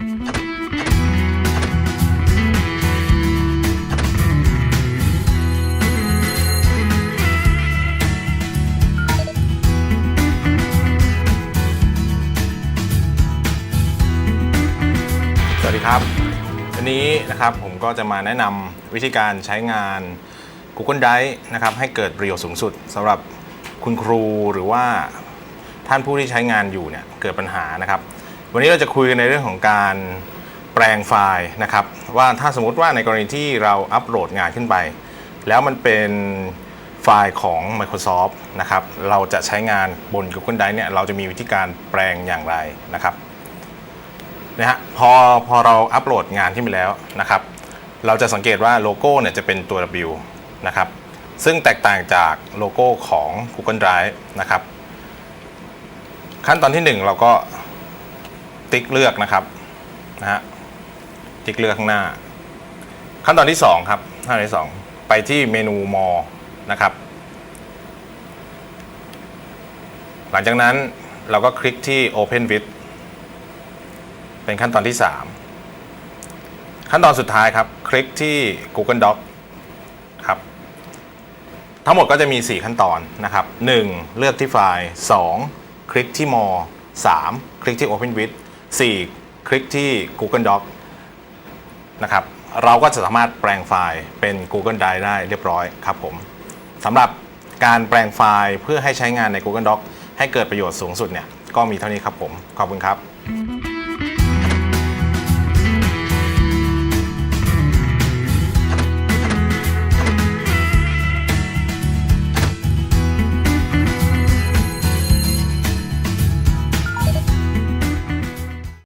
สวัสดีครับ วันนี้นะครับผมก็จะมาแนะนำวิธีการใช้งาน Google Drive นะครับให้เกิดประโยชน์สูงสุดสำหรับคุณครูหรือว่าท่านผู้ที่ใช้งานอยู่เนี่ยเกิดปัญหานะครับ วันนี้เราจะคุยกันในเรื่องของการแปลงไฟล์นะครับ ว่าถ้าสมมติว่าในกรณีที่เราอัปโหลดงานขึ้นไป แล้วมันเป็นไฟล์ของ Microsoft นะครับเราจะใช้งานบน Google Drive เนี่ยเราจะมีวิธีการแปลงอย่างไรนะครับนะฮะพอพอเราอัปโหลดงานขึ้นไปแล้วนะครับ เราจะสังเกตว่าโลโก้เนี่ยจะเป็นตัว W นะครับซึ่งแตกต่างจากโลโก้ของ Google Drive นะครับ ขั้นตอนที่ 1 เราก็ ติ๊กเลือกนะครับนะฮะติ๊กเลือกข้างหน้า ขั้นตอนที่ 2 ครับขั้นตอนที่ 2 ไปที่เมนู More นะครับ หลังจากนั้นเราก็คลิกที่ Open with เป็นขั้นตอนที่ 3 ขั้นตอนสุดท้ายครับ คลิกที่ Google Doc ครับ ทั้งหมดก็จะมี 4 ขั้นตอนนะครับ 1. เลือกที่ไฟล์ 2. คลิกที่ More 3. คลิกที่ Open with 4. คลิกที่ Google Doc นะครับเราก็จะสามารถแปลงไฟล์เป็น Google Drive ได้เรียบร้อยครับผมสำหรับการแปลงไฟล์เพื่อให้ใช้งานใน Google Doc ให้เกิดประโยชน์สูงสุดเนี่ยก็มีเท่านี้ครับผม ขอบคุณครับ